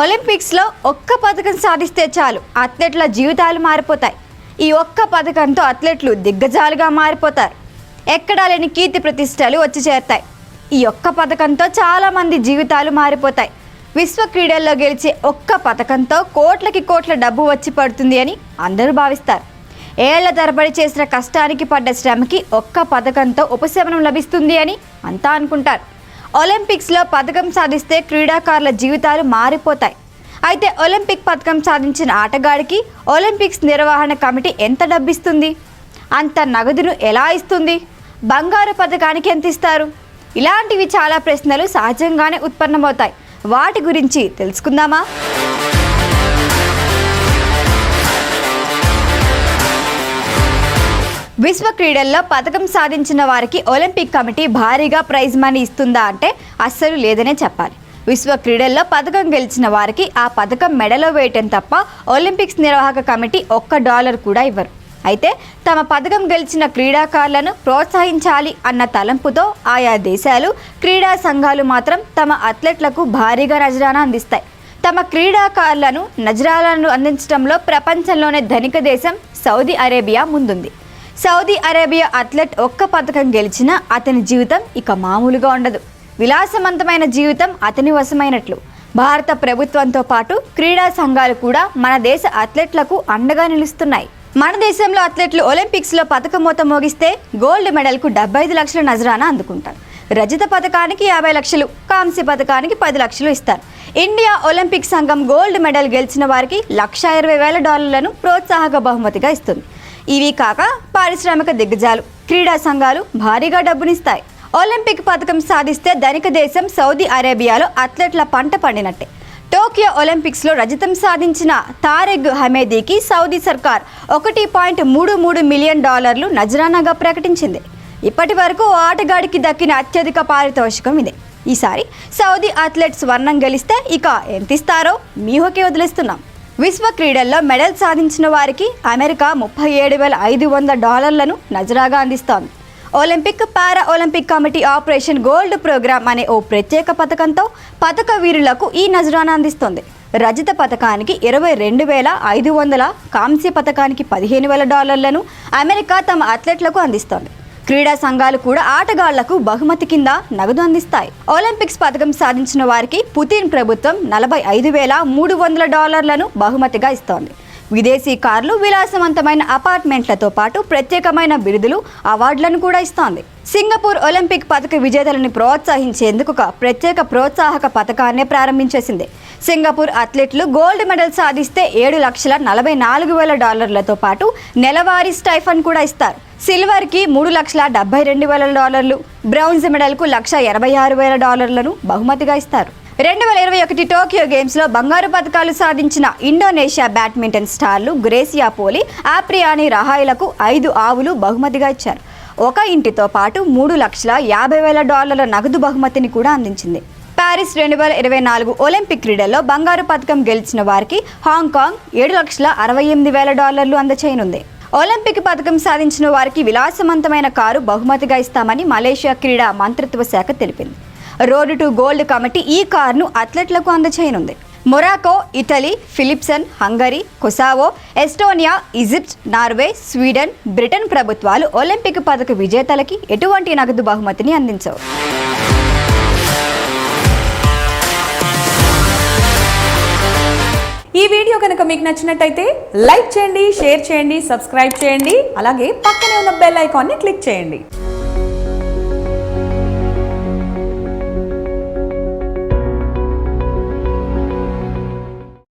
ఒలింపిక్స్లో ఒక్క పథకం సాధిస్తే చాలు. అథ్లెట్ల జీవితాలు మారిపోతాయి. ఈ ఒక్క పథకంతో అథ్లెట్లు దిగ్గజాలుగా మారిపోతారు. ఎక్కడా లేని కీర్తి ప్రతిష్టలు వచ్చి చేరతాయి. ఈ ఒక్క పథకంతో చాలామంది జీవితాలు మారిపోతాయి. విశ్వ క్రీడల్లో గెలిచే ఒక్క పథకంతో కోట్లకి కోట్ల డబ్బు వచ్చి పడుతుంది అని అందరూ భావిస్తారు. ఏళ్ళ తరబడి చేసిన కష్టానికి పడ్డ శ్రమకి ఒక్క పథకంతో ఉపశమనం లభిస్తుంది అని అంతా అనుకుంటారు. ఒలింపిక్స్లో పథకం సాధిస్తే క్రీడాకారుల జీవితాలు మారిపోతాయి. అయితే ఒలింపిక్ పథకం సాధించిన ఆటగాడికి ఒలింపిక్స్ నిర్వహణ కమిటీ ఎంత డబ్బిస్తుంది? అంత నగదును ఎలా ఇస్తుంది? బంగారు పథకానికి ఎంత ఇస్తారు? ఇలాంటివి చాలా ప్రశ్నలు సహజంగానే ఉత్పన్నమవుతాయి. వాటి గురించి తెలుసుకుందామా? విశ్వ క్రీడల్లో పథకం సాధించిన వారికి ఒలింపిక్ కమిటీ భారీగా ప్రైజ్ మనీ ఇస్తుందా అంటే అస్సలు లేదనే చెప్పాలి. విశ్వ క్రీడల్లో పథకం గెలిచిన వారికి ఆ పథకం మెడలో వేయటం తప్ప ఒలింపిక్స్ నిర్వాహక కమిటీ ఒక్క డాలర్ కూడా ఇవ్వరు. అయితే తమ పథకం గెలిచిన క్రీడాకారులను ప్రోత్సహించాలి అన్న తలంపుతో ఆయా దేశాలు క్రీడా సంఘాలు మాత్రం తమ అథ్లెట్లకు భారీగా నజరానా అందిస్తాయి. తమ క్రీడాకారులను నజరాలను అందించడంలో ప్రపంచంలోనే ధనిక దేశం సౌదీ అరేబియా ముందుంది. సౌదీ అరేబియా అథ్లెట్ ఒక్క పథకం గెలిచినా అతని జీవితం ఇక మామూలుగా ఉండదు. విలాసవంతమైన జీవితం అతని వశమైనట్లు. భారత ప్రభుత్వంతో పాటు క్రీడా సంఘాలు కూడా మన దేశ అథ్లెట్లకు అండగా నిలుస్తున్నాయి. మన దేశంలో అథ్లెట్లు ఒలింపిక్స్లో పథకం మూత మోగిస్తే గోల్డ్ మెడల్కు డెబ్బై ఐదు లక్షల నజరానా అందుకుంటారు. రజత పథకానికి యాభై లక్షలు కాంస్య పథకానికి పది లక్షలు ఇస్తారు. ఇండియా ఒలింపిక్ సంఘం గోల్డ్ మెడల్ గెలిచిన వారికి లక్ష ఇరవై వేల డాలర్లను ప్రోత్సాహక బహుమతిగా ఇస్తుంది. ఇవి కాక పారిశ్రామిక దిగ్గజాలు. క్రీడా సంఘాలు భారీగా డబ్బునిస్తాయి. ఒలింపిక్ పథకం సాధిస్తే ధనిక దేశం సౌదీ అరేబియాలో అథ్లెట్ల పంట పండినట్టే. టోక్యో ఒలింపిక్స్లో రజతం సాధించిన తారెగ్ హమేదీకి సౌదీ సర్కార్ ఒకటి పాయింట్ మూడు మూడు మిలియన్ డాలర్లు నజరానాగా ప్రకటించింది. ఇప్పటి వరకు ఓ ఆటగాడికి దక్కిన అత్యధిక పారితోషికం ఇదే. ఈసారి సౌదీ అథ్లెట్ స్వర్ణం గెలిస్తే ఇక ఎంత ఇస్తారో మీహోకే వదిలేస్తున్నాం. విశ్వ క్రీడల్లో మెడల్ సాధించిన వారికి అమెరికా ముప్పై ఏడు వేల ఐదు వందల డాలర్లను నజరాగా అందిస్తోంది. Olympic para Olympic committee operation gold programme అనే ఓ ప్రత్యేక పథకంతో పథక వీరులకు ఈ నజరాను అందిస్తోంది. రజత పథకానికి ఇరవై రెండు వేల ఐదు వందల కాంస్య పథకానికి పదిహేను వేల డాలర్లను అమెరికా తమ అథ్లెట్లకు అందిస్తోంది. క్రీడా సంఘాలు కూడా ఆటగాళ్ళకు బహుమతి కింద నగదు అందిస్తాయి. ఒలింపిక్స్ పథకం సాధించిన వారికి పుతిన్ ప్రభుత్వం నలభై ఐదు వేల మూడు వందల డాలర్లను బహుమతిగా ఇస్తోంది. విదేశీ కార్లు విలాసవంతమైన అపార్ట్మెంట్లతో పాటు ప్రత్యేకమైన బిరుదులు అవార్డులను కూడా ఇస్తోంది. సింగపూర్ ఒలింపిక్ పథక విజేతలను ప్రోత్సహించేందుకు ఒక ప్రత్యేక ప్రోత్సాహక పథకాన్ని ప్రారంభించేసింది. సింగపూర్ అథ్లెట్లు గోల్డ్ మెడల్ సాధిస్తే ఏడు లక్షల నలభై నాలుగు వేల డాలర్లతో పాటు నెలవారీ స్టైఫన్ కూడా ఇస్తారు. సిల్వర్కి మూడు లక్షల డెబ్బై రెండు వేల డాలర్లు బ్రౌన్స్ మెడల్కు లక్ష ఎనభై ఆరు వేల డాలర్లను బహుమతిగా ఇస్తారు. రెండు వేల ఇరవై ఒకటి టోక్యో గేమ్స్లో బంగారు పథకాలు సాధించిన ఇండోనేషియా బ్యాడ్మింటన్ స్టార్లు గ్రేసియా పోలి ఆప్రియాని రహాయిలకు ఐదు ఆవులు బహుమతిగా ఇచ్చారు. ఒక ఇంటితో పాటు మూడు లక్షల యాభై వేల డాలర్ల నగదు బహుమతిని కూడా అందించింది. ప్యారిస్ రెండు వేల ఇరవై నాలుగు ఒలింపిక్ క్రీడల్లో బంగారు పథకం గెలిచిన వారికి హాంకాంగ్ ఏడు లక్షల అరవై ఎనిమిది వేల డాలర్లు అందచేయనుంది. ఒలింపిక్ పథకం సాధించిన వారికి విలాసవంతమైన కారు బహుమతిగా ఇస్తామని మలేషియా క్రీడా మంత్రిత్వ శాఖ తెలిపింది. రోడ్ టు గోల్డ్ కమిటీ ఈ కారును అథ్లెట్లకు అందచేయనుంది. Morocco Italy Philippines Hungary Kosovo Estonia Egypt Norway Sweden Britain ప్రభుత్వాలు ఒలింపిక్ పథక విజేతలకి ఎటువంటి నగదు బహుమతిని అందించవు. ఈ వీడియో కనుక మీకు నచ్చినట్టయితే లైక్ చేయండి షేర్ చేయండి సబ్స్క్రైబ్ చేయండి అలాగే పక్కనే ఉన్న బెల్ ఐకాన్ని క్లిక్ చేయండి.